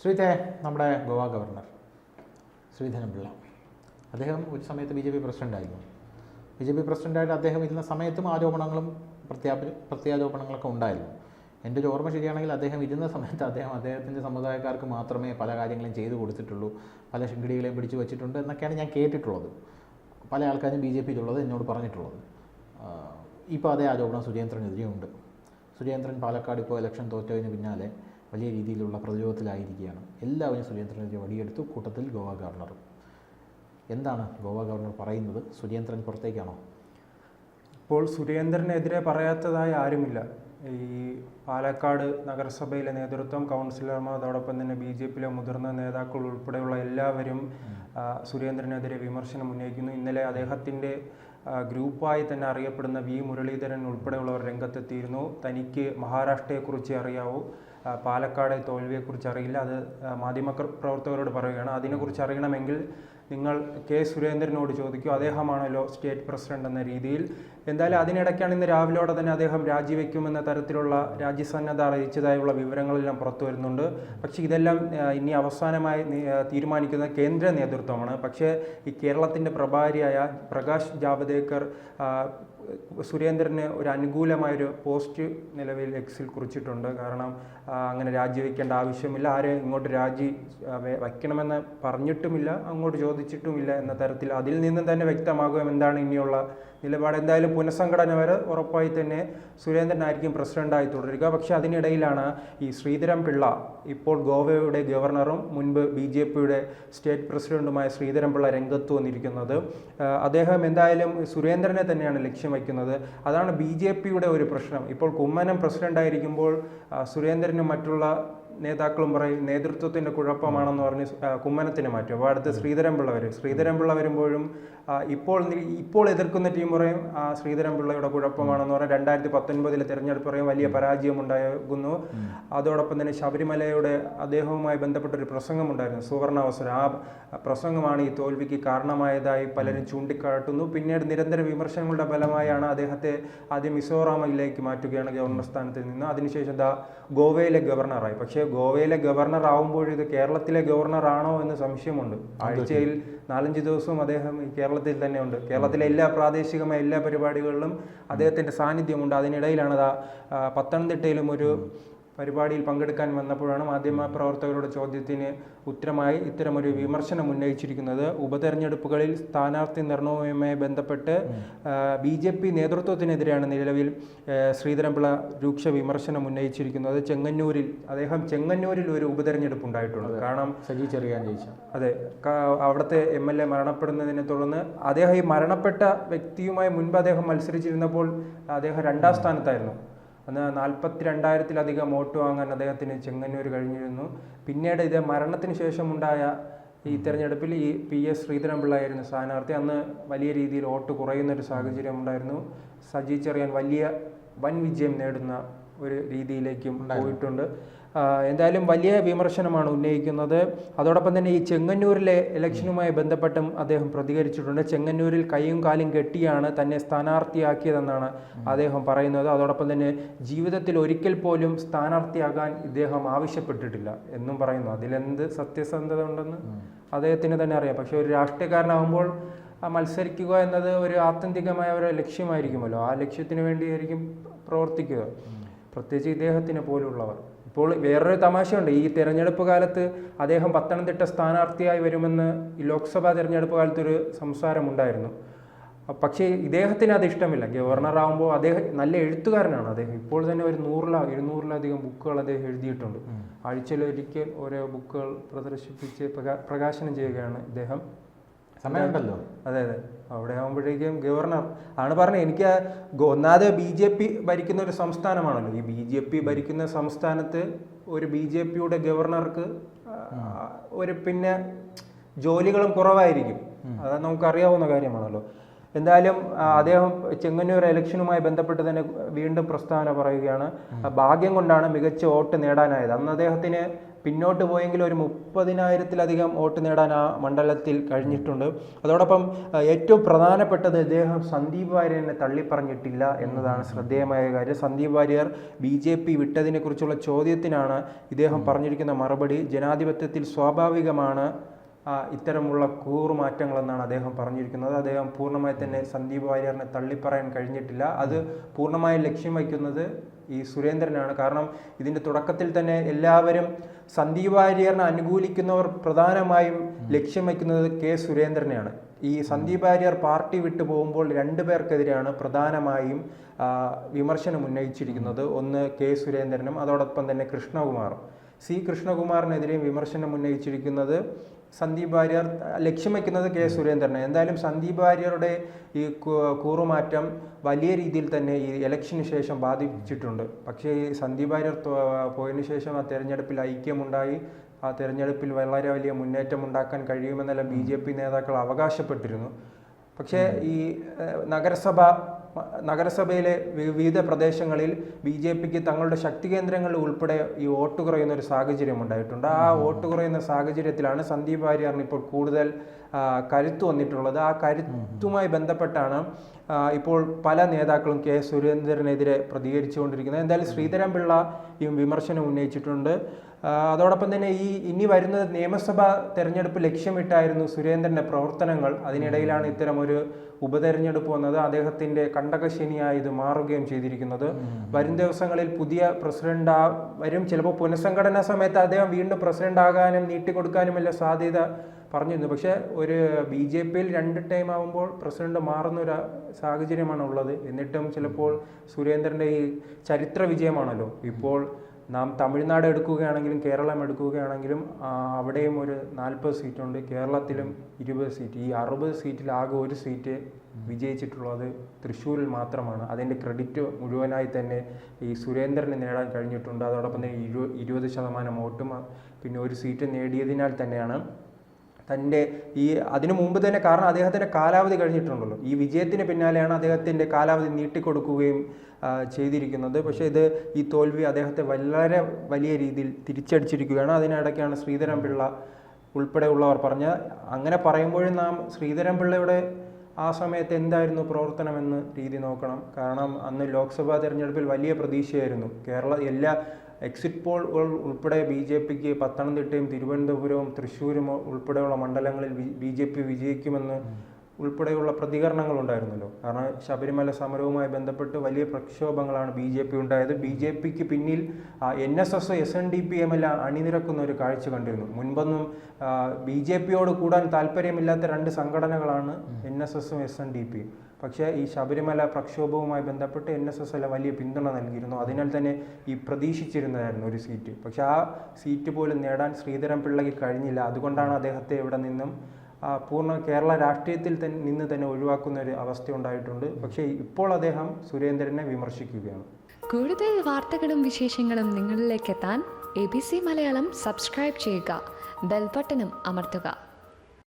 ശ്രീധേ നമ്മുടെ ഗോവ ഗവർണർ ശ്രീധരൻപിള്ള അദ്ദേഹം ഒരു സമയത്ത് ബി ജെ പി പ്രസിഡന്റായിരുന്നു ബി ജെ പി പ്രസിഡന്റായിട്ട് അദ്ദേഹം ഇരുന്ന സമയത്തും ആരോപണങ്ങളും പ്രത്യാപ പ്രത്യാരോപണങ്ങളൊക്കെ ഉണ്ടായിരുന്നു. എന്റെ ഒരു ഓർമ്മ ശരിയാണെങ്കിൽ അദ്ദേഹം ഇരുന്ന സമയത്ത് അദ്ദേഹം അദ്ദേഹത്തിന്റെ സമുദായക്കാർക്ക് മാത്രമേ പല കാര്യങ്ങളും ചെയ്തു കൊടുത്തിട്ടുള്ളൂ. പല ശൃംഖലികളെയും പിടിച്ചു വെച്ചിട്ടുണ്ട് എന്നൊക്കെയാണ് ഞാൻ കേട്ടിട്ടുള്ളത്. പല ആൾക്കാരും ബി ജെ പിയിലുള്ളത് എന്നോട് പറഞ്ഞിട്ടുള്ളത്. ഇപ്പോൾ അതേ ആരോപണം സുരേന്ദ്രനെതിരെയുണ്ട്. സുരേന്ദ്രൻ പാലക്കാട് ഇപ്പോൾ ഇലക്ഷൻ തോറ്റതിന് പിന്നാലെ വലിയ രീതിയിലുള്ള പ്രതിരോധത്തിലായിരിക്കുകയാണ് എല്ലാവരും സുരേന്ദ്രനെതിരെ വടിയെടുത്തു കൂട്ടത്തിൽ ഗോവ ഗവർണറും. എന്താണ് ഗോവ ഗവർണർ പറയുന്നത്? സുരേന്ദ്രൻ പുറത്തേക്കാണോ? ഇപ്പോൾ സുരേന്ദ്രനെതിരെ പറയാത്തതായി ആരുമില്ല. ഈ പാലക്കാട് നഗരസഭയിലെ നേതൃത്വം കൗൺസിലർമാർ അതോടൊപ്പം തന്നെ ബി ജെ പിയിലെ മുതിർന്ന നേതാക്കൾ ഉൾപ്പെടെയുള്ള എല്ലാവരും സുരേന്ദ്രനെതിരെ വിമർശനം ഉന്നയിക്കുന്നു. ഇന്നലെ അദ്ദേഹത്തിന്റെ ഗ്രൂപ്പായി തന്നെ അറിയപ്പെടുന്ന വി മുരളീധരൻ ഉൾപ്പെടെയുള്ളവർ രംഗത്തെത്തിയിരുന്നു. തനിക്ക് മഹാരാഷ്ട്രയെക്കുറിച്ച് അറിയാവൂ. പാലക്കാട് തോൽവിയെക്കുറിച്ച് അറിയില്ല. അത് മാധ്യമ പ്രവർത്തകരോട് പറയുകയാണ്. അതിനെക്കുറിച്ച് അറിയണമെങ്കിൽ നിങ്ങൾ കെ സുരേന്ദ്രനോട് ചോദിക്കൂ. അദ്ദേഹമാണല്ലോ സ്റ്റേറ്റ് പ്രസിഡന്റ് എന്ന രീതിയിൽ. എന്തായാലും അതിനിടയ്ക്കാണ് ഇന്ന് രാവിലെയോടെ തന്നെ അദ്ദേഹം രാജിവെക്കുമെന്ന തരത്തിലുള്ള രാജ്യസന്നദ്ധ അറിയിച്ചതായുള്ള വിവരങ്ങളെല്ലാം പുറത്തു വരുന്നുണ്ട്. പക്ഷേ ഇതെല്ലാം ഇനി അവസാനമായി തീരുമാനിക്കുന്ന കേന്ദ്ര നേതൃത്വമാണ്. പക്ഷേ ഈ കേരളത്തിന്റെ പ്രഭാരിയായ പ്രകാശ് ജാവദേക്കർ സുരേന്ദ്രന് ഒരു അനുകൂലമായൊരു പോസ്റ്റ് നിലവിൽ എക്സിൽ കുറിച്ചിട്ടുണ്ട്. കാരണം അങ്ങനെ രാജിവെക്കേണ്ട ആവശ്യമില്ല. ആരെ ഇങ്ങോട്ട് രാജി വയ്ക്കണമെന്ന് പറഞ്ഞിട്ടുമില്ല. അങ്ങോട്ട് ചോദിച്ചിട്ടുമില്ല എന്ന തരത്തിൽ അതിൽ നിന്നും തന്നെ വ്യക്തമാകും എന്താണ് ഇനിയുള്ള നിലപാട്. എന്തായാലും പുനഃസംഘടന വരെ ഉറപ്പായി തന്നെ സുരേന്ദ്രനായിരിക്കും പ്രസിഡന്റായി തുടരുക. പക്ഷേ അതിനിടയിലാണ് ഈ ശ്രീധരൻ പിള്ള ഇപ്പോൾ ഗോവയുടെ ഗവർണറും മുൻപ് ബി ജെ പിയുടെ സ്റ്റേറ്റ് പ്രസിഡന്റുമായ ശ്രീധരൻപിള്ള രംഗത്ത് വന്നിരിക്കുന്നത്. അദ്ദേഹം എന്തായാലും സുരേന്ദ്രനെ തന്നെയാണ് ലക്ഷ്യം വയ്ക്കുന്നത്. അതാണ് ബി ജെ പിയുടെ ഒരു പ്രശ്നം. ഇപ്പോൾ കുമ്മനം പ്രസിഡന്റായിരിക്കുമ്പോൾ സുരേന്ദ്രനും മറ്റുള്ള നേതാക്കളും പറയും നേതൃത്വത്തിന്റെ കുഴപ്പമാണെന്ന് പറഞ്ഞ് കുമ്മനത്തിനെ മാറ്റും. അപ്പോൾ അടുത്ത് ശ്രീധരൻപിള്ള വരും. ശ്രീധരൻപിള്ള വരുമ്പോഴും ഇപ്പോൾ ഇപ്പോൾ എതിർക്കുന്ന ടീം പറയും ആ, ശ്രീധരൻപിള്ളയുടെ കുഴപ്പമാണെന്ന് പറഞ്ഞാൽ രണ്ടായിരത്തി പത്തൊൻപതിലെ തെരഞ്ഞെടുപ്പ് പറയും വലിയ പരാജയം ഉണ്ടാകുന്നു അതോടൊപ്പം തന്നെ ശബരിമലയുടെ അദ്ദേഹവുമായി ബന്ധപ്പെട്ട ഒരു പ്രസംഗമുണ്ടായിരുന്നു സുവർണാവസരം. ആ പ്രസംഗമാണ് ഈ തോൽവിക്ക് കാരണമായതായി പലരും ചൂണ്ടിക്കാട്ടുന്നു. പിന്നീട് നിരന്തര വിമർശനങ്ങളുടെ ഫലമായാണ് അദ്ദേഹത്തെ ആദ്യം മിസോറാമിലേക്ക് മാറ്റുകയാണ് ഗവർണർ സ്ഥാനത്ത് നിന്ന്. അതിനുശേഷം ദാ ഗോവയിലെ ഗവർണറായി. പക്ഷേ ഗോവയിലെ ഗവർണർ ആവുമ്പോൾ ഇത് കേരളത്തിലെ ഗവർണർ ആണോ എന്ന് സംശയമുണ്ട്. ആഴ്ചയിൽ നാലഞ്ച് ദിവസവും അദ്ദേഹം കേരളത്തിൽ തന്നെ ഉണ്ട് കേരളത്തിലെ എല്ലാ പ്രാദേശികമായ എല്ലാ പരിപാടികളിലും അദ്ദേഹത്തിന്റെ സാന്നിധ്യമുണ്ട്. അതിനിടയിലാണ് പത്തനംതിട്ടയിലും ഒരു പരിപാടിയിൽ പങ്കെടുക്കാൻ വന്നപ്പോഴാണ് മാധ്യമ പ്രവർത്തകരുടെ ചോദ്യത്തിന് ഉത്തരമായി ഇത്തരമൊരു വിമർശനം ഉന്നയിച്ചിരിക്കുന്നത്. ഉപതെരഞ്ഞെടുപ്പുകളിൽ സ്ഥാനാർത്ഥി നിർണയവുമായി ബന്ധപ്പെട്ട് ബി ജെ പി നേതൃത്വത്തിനെതിരെയാണ് നിലവിൽ ശ്രീധരൻപിള്ള രൂക്ഷ വിമർശനം ഉന്നയിച്ചിരിക്കുന്നത്. ചെങ്ങന്നൂരിൽ അദ്ദേഹം ചെങ്ങന്നൂരിൽ ഒരു ഉപതെരഞ്ഞെടുപ്പ് ഉണ്ടായിട്ടുണ്ട്. കാരണം സജി ചെറിയാൻ ജയിച്ച. അതെ അവിടുത്തെ എം എൽ എ മരണപ്പെടുന്നതിനെ തുടർന്ന് അദ്ദേഹം ഈ മരണപ്പെട്ട വ്യക്തിയുമായി മുൻപ് അദ്ദേഹം മത്സരിച്ചിരുന്നപ്പോൾ അദ്ദേഹം രണ്ടാം സ്ഥാനത്തായിരുന്നു. അന്ന് നാൽപ്പത്തി രണ്ടായിരത്തിലധികം വോട്ട് വാങ്ങാൻ അദ്ദേഹത്തിന് ചെങ്ങന്നൂർ കഴിഞ്ഞിരുന്നു. പിന്നീട് ഇത് മരണത്തിന് ശേഷമുണ്ടായ ഈ തെരഞ്ഞെടുപ്പിൽ ഈ പി എസ് ശ്രീധരൻപിള്ളയായിരുന്നു സ്ഥാനാർത്ഥി. അന്ന് വലിയ രീതിയിൽ വോട്ട് കുറയുന്ന ഒരു സാഹചര്യം ഉണ്ടായിരുന്നു. സജി ചെറിയാൻ വലിയ വൻ വിജയം നേടുന്ന ഒരു രീതിയിലേക്കും പോയിട്ടുണ്ട്. എന്തായാലും വലിയ വിമർശനമാണ് ഉന്നയിക്കുന്നത്. അതോടൊപ്പം തന്നെ ഈ ചെങ്ങന്നൂരിലെ ഇലക്ഷനുമായി ബന്ധപ്പെട്ടും അദ്ദേഹം പ്രതികരിച്ചിട്ടുണ്ട്. ചെങ്ങന്നൂരിൽ കൈയും കാലും കെട്ടിയാണ് തന്നെ സ്ഥാനാർത്ഥിയാക്കിയതെന്നാണ് അദ്ദേഹം പറയുന്നത്. അതോടൊപ്പം തന്നെ ജീവിതത്തിൽ ഒരിക്കൽ പോലും സ്ഥാനാർത്ഥിയാകാൻ ഇദ്ദേഹം ആവശ്യപ്പെട്ടിട്ടില്ല എന്നും പറയുന്നു. അതിലെന്ത് സത്യസന്ധത ഉണ്ടെന്ന് അദ്ദേഹത്തിന് തന്നെ അറിയാം. പക്ഷെ ഒരു രാഷ്ട്രീയക്കാരനാകുമ്പോൾ മത്സരിക്കുക എന്നത് ഒരു ആത്യന്തികമായ ഒരു ലക്ഷ്യമായിരിക്കുമല്ലോ. ആ ലക്ഷ്യത്തിന് വേണ്ടിയായിരിക്കും പ്രവർത്തിക്കുക. പ്രത്യേകിച്ച് ഇദ്ദേഹത്തിനെ പോലുള്ളവർ. ഇപ്പോൾ വേറൊരു തമാശയുണ്ട്. ഈ തിരഞ്ഞെടുപ്പ് കാലത്ത് അദ്ദേഹം പത്തനംതിട്ട സ്ഥാനാർത്ഥിയായി വരുമെന്ന് ഈ ലോക്സഭാ തെരഞ്ഞെടുപ്പ് കാലത്തൊരു സംസാരമുണ്ടായിരുന്നു പക്ഷേ ഇദ്ദേഹത്തിന് അത് ഇഷ്ടമില്ല. ഗവർണർ ആകുമ്പോൾ അദ്ദേഹം നല്ല എഴുത്തുകാരനാണ്. അദ്ദേഹം ഇപ്പോൾ തന്നെ ഒരു നൂറില ഇരുന്നൂറിലധികം ബുക്കുകൾ അദ്ദേഹം എഴുതിയിട്ടുണ്ട്. ആഴ്ചയിലൊരിക്കൽ ഓരോ ബുക്കുകൾ പ്രദർശിപ്പിച്ച് പ്രകാശനം ചെയ്യുകയാണ് ഇദ്ദേഹം. സമയമുണ്ടല്ലോ. അതെ അതെ. അവിടെ ആകുമ്പോഴേക്കും ഗവർണർ ആണ് പറഞ്ഞത്. എനിക്ക് ഒന്നാതെ ബി ജെ പി ഭരിക്കുന്ന ഒരു സംസ്ഥാനമാണല്ലോ. ഈ ബി ജെ പി ഭരിക്കുന്ന സംസ്ഥാനത്ത് ഒരു ബി ജെ പിയുടെ ഗവർണർക്ക് ഒരു പിന്നെ ജോലികളും കുറവായിരിക്കും. അത് നമുക്കറിയാവുന്ന കാര്യമാണല്ലോ. എന്തായാലും അദ്ദേഹം ചെങ്ങന്നൂർ ഇലക്ഷനുമായി ബന്ധപ്പെട്ട് തന്നെ വീണ്ടും പ്രസ്താവന പറയുകയാണ്. ഭാഗ്യം കൊണ്ടാണ് മികച്ച വോട്ട് നേടാനായത്. അന്ന് അദ്ദേഹത്തിന് പിന്നോട്ട് പോയെങ്കിൽ ഒരു മുപ്പതിനായിരത്തിലധികം വോട്ട് നേടാൻ ആ മണ്ഡലത്തിൽ കഴിഞ്ഞിട്ടുണ്ട്. അതോടൊപ്പം ഏറ്റവും പ്രധാനപ്പെട്ടത് ഇദ്ദേഹം സന്ദീപ് വാര്യനെ തള്ളിപ്പറഞ്ഞിട്ടില്ല എന്നതാണ് ശ്രദ്ധേയമായ കാര്യം. Sandeep Warrier B J P വിട്ടതിനെക്കുറിച്ചുള്ള ചോദ്യത്തിനാണ് ഇദ്ദേഹം പറഞ്ഞിരിക്കുന്ന മറുപടി. ജനാധിപത്യത്തിൽ സ്വാഭാവികമാണ് ഇത്തരമുള്ള കൂറുമാറ്റങ്ങളെന്നാണ് അദ്ദേഹം പറഞ്ഞിരിക്കുന്നത്. അദ്ദേഹം പൂർണമായി തന്നെ സന്ദീപ് വാര്യറിനെ തള്ളിപ്പറയാൻ കഴിഞ്ഞിട്ടില്ല. അത് പൂർണമായി ലക്ഷ്യം വയ്ക്കുന്നത് ഈ സുരേന്ദ്രനാണ്. കാരണം ഇതിന്റെ തുടക്കത്തിൽ തന്നെ എല്ലാവരും സന്ദീപ് വാര്യറിനെ അനുകൂലിക്കുന്നവർ പ്രധാനമായും ലക്ഷ്യം വയ്ക്കുന്നത് കെ സുരേന്ദ്രനെയാണ്. ഈ സന്ദീപ് വാര്യർ പാർട്ടി വിട്ടു പോകുമ്പോൾ രണ്ടു പേർക്കെതിരെയാണ് പ്രധാനമായും വിമർശനം ഉന്നയിച്ചിരിക്കുന്നത്. ഒന്ന് കെ സുരേന്ദ്രനും അതോടൊപ്പം തന്നെ കൃഷ്ണകുമാറും. സി കൃഷ്ണകുമാറിനെതിരെയും വിമർശനം ഉന്നയിച്ചിരിക്കുന്നത് സന്ദീപ് വാര്യർ ലക്ഷ്യം വയ്ക്കുന്നത് കെ സുരേന്ദ്രനെ എന്തായാലും സന്ദീപ് വാര്യരുടെ ഈ കൂറുമാറ്റം വലിയ രീതിയിൽ തന്നെ ഈ ഇലക്ഷന് ശേഷം ബാധിച്ചിട്ടുണ്ട്. പക്ഷേ ഈ സന്ദീപ് വാര്യർ പോയതിനു ശേഷം ആ തെരഞ്ഞെടുപ്പിൽ ഐക്യമുണ്ടായി. ആ തെരഞ്ഞെടുപ്പിൽ വളരെ വലിയ മുന്നേറ്റം ഉണ്ടാക്കാൻ കഴിയുമെന്നല്ല ബി ജെ പി നേതാക്കൾ അവകാശപ്പെട്ടിരുന്നു. പക്ഷേ ഈ നഗരസഭ നഗരസഭയിലെ വിവിധ പ്രദേശങ്ങളിൽ ബി ജെ പിക്ക് തങ്ങളുടെ ശക്തി കേന്ദ്രങ്ങളിൽ ഉൾപ്പെടെ ഈ വോട്ട് കുറയുന്ന ഒരു സാഹചര്യം ഉണ്ടായിട്ടുണ്ട്. ആ വോട്ട് കുറയുന്ന സാഹചര്യത്തിലാണ് സന്ദീപ് വാര്യറിന് ഇപ്പോൾ കൂടുതൽ കരുത്ത് വന്നിട്ടുള്ളത്. ആ കരുത്തുമായി ബന്ധപ്പെട്ടാണ് ഇപ്പോൾ പല നേതാക്കളും കെ സുരേന്ദ്രനെതിരെ പ്രതികരിച്ചുകൊണ്ടിരിക്കുന്നത്. എന്തായാലും ശ്രീധരൻ പിള്ള ഈ വിമർശനം ഉന്നയിച്ചിട്ടുണ്ട്. അതോടൊപ്പം തന്നെ ഈ ഇനി വരുന്ന നിയമസഭാ തെരഞ്ഞെടുപ്പ് ലക്ഷ്യമിട്ടായിരുന്നു സുരേന്ദ്രന്റെ പ്രവർത്തനങ്ങൾ. അതിനിടയിലാണ് ഇത്തരം ഒരു ഉപതെരഞ്ഞെടുപ്പ് വന്നത്. അദ്ദേഹത്തിന്റെ കണ്ടകശനിയായി ഇത് മാറുകയും ചെയ്തിരിക്കുന്നത്. വരും ദിവസങ്ങളിൽ പുതിയ പ്രസിഡന്റ് ആ വരും ചിലപ്പോൾ പുനഃസംഘടനാ സമയത്ത് അദ്ദേഹം വീണ്ടും പ്രസിഡന്റ് ആകാനും നീട്ടിക്കൊടുക്കാനുമല്ല സാധ്യത പറഞ്ഞിരുന്നു. പക്ഷേ ഒരു ബി ജെ പിയിൽ രണ്ട് ടൈം ആകുമ്പോൾ പ്രസിഡന്റ് മാറുന്ന ഒരു സാഹചര്യമാണ് ഉള്ളത് എന്നിട്ടും ചിലപ്പോൾ സുരേന്ദ്രന്റെ ഈ ചരിത്ര വിജയമാണല്ലോ. ഇപ്പോൾ നാം തമിഴ്നാട് എടുക്കുകയാണെങ്കിലും കേരളം എടുക്കുകയാണെങ്കിലും അവിടെയും ഒരു നാൽപ്പത് സീറ്റുണ്ട്. കേരളത്തിലും ഇരുപത് സീറ്റ്. ഈ അറുപത് സീറ്റിൽ ആകെ ഒരു സീറ്റ് വിജയിച്ചിട്ടുള്ളത് തൃശ്ശൂരിൽ മാത്രമാണ്. അതിന്റെ ക്രെഡിറ്റ് മുഴുവനായി തന്നെ ഈ സുരേന്ദ്രന് നേടാൻ കഴിഞ്ഞിട്ടുണ്ട്. അതോടൊപ്പം തന്നെ ഇരു ഇരുപത് ശതമാനം വോട്ടും പിന്നെ ഒരു സീറ്റ് നേടിയതിനാൽ തന്നെയാണ് തന്റെ ഈ അതിനു മുമ്പ് തന്നെ കാരണം അദ്ദേഹത്തിന്റെ കാലാവധി കഴിഞ്ഞിട്ടുണ്ടല്ലോ. ഈ വിജയത്തിന് പിന്നാലെയാണ് അദ്ദേഹത്തിന്റെ കാലാവധി നീട്ടിക്കൊടുക്കുകയും ചെയ്തിരിക്കുന്നത്. പക്ഷേ ഇത് ഈ തോൽവി അദ്ദേഹത്തെ വളരെ വലിയ രീതിയിൽ തിരിച്ചടിച്ചിരിക്കുകയാണ്. അതിനിടയ്ക്കാണ് ശ്രീധരൻ പിള്ള ഉൾപ്പെടെയുള്ളവർ പറഞ്ഞ അങ്ങനെ പറയുമ്പോഴും നാം ശ്രീധരൻ പിള്ളയുടെ ആ സമയത്ത് എന്തായിരുന്നു പ്രവർത്തനമെന്ന് രീതി നോക്കണം. കാരണം അന്ന് ലോക്സഭാ തിരഞ്ഞെടുപ്പിൽ വലിയ പ്രതീക്ഷയായിരുന്നു. കേരള എല്ലാ എക്സിറ്റ് പോൾ ഉൾപ്പെടെ ബി ജെ പിക്ക് പത്തനംതിട്ടയും തിരുവനന്തപുരവും തൃശ്ശൂരും ഉൾപ്പെടെയുള്ള മണ്ഡലങ്ങളിൽ ബി ജെ പി വിജയിക്കുമെന്ന് ഉൾപ്പെടെയുള്ള പ്രതികരണങ്ങൾ ഉണ്ടായിരുന്നല്ലോ കാരണം ശബരിമല സമരവുമായി ബന്ധപ്പെട്ട് വലിയ പ്രക്ഷോഭങ്ങളാണ് ബി ജെ പി ഉണ്ടായത്. ബി ജെ പിക്ക് പിന്നിൽ N S S S N D P M എല്ലാം അണിനിരക്കുന്ന ഒരു കാഴ്ച കണ്ടിരുന്നു. മുൻപൊന്നും ബി ജെ പിയോട് കൂടാൻ താല്പര്യമില്ലാത്ത രണ്ട് സംഘടനകളാണ് എൻ എസ് എസും എസ് എൻ ഡി പിയും പക്ഷേ ഈ ശബരിമല പ്രക്ഷോഭവുമായി ബന്ധപ്പെട്ട് എൻ എസ് എസ് എല്ലാം വലിയ പിന്തുണ നൽകിയിരുന്നു. അതിനാൽ തന്നെ ഈ പ്രതീക്ഷിച്ചിരുന്നതായിരുന്നു ഒരു സീറ്റ്. പക്ഷേ ആ സീറ്റ് പോലും നേടാൻ ശ്രീധരൻ പിള്ളയ്ക്ക് കഴിഞ്ഞില്ല. അതുകൊണ്ടാണ് അദ്ദേഹത്തെ ഇവിടെ നിന്നും പൂർണ കേരള രാഷ്ട്രീയത്തിൽ നിന്ന് തന്നെ ഒഴിവാക്കുന്ന ഒരു അവസ്ഥ ഉണ്ടായിട്ടുണ്ട് പക്ഷേ ഇപ്പോൾ അദ്ദേഹം സുരേന്ദ്രനെ വിമർശിക്കുകയാണ്. കൂടുതൽ വാർത്തകളും വിശേഷങ്ങളും നിങ്ങളിലേക്ക് എത്താൻ A B C Malayalam subscribe ചെയ്യുക. ബെൽബട്ടനും അമർത്തുക.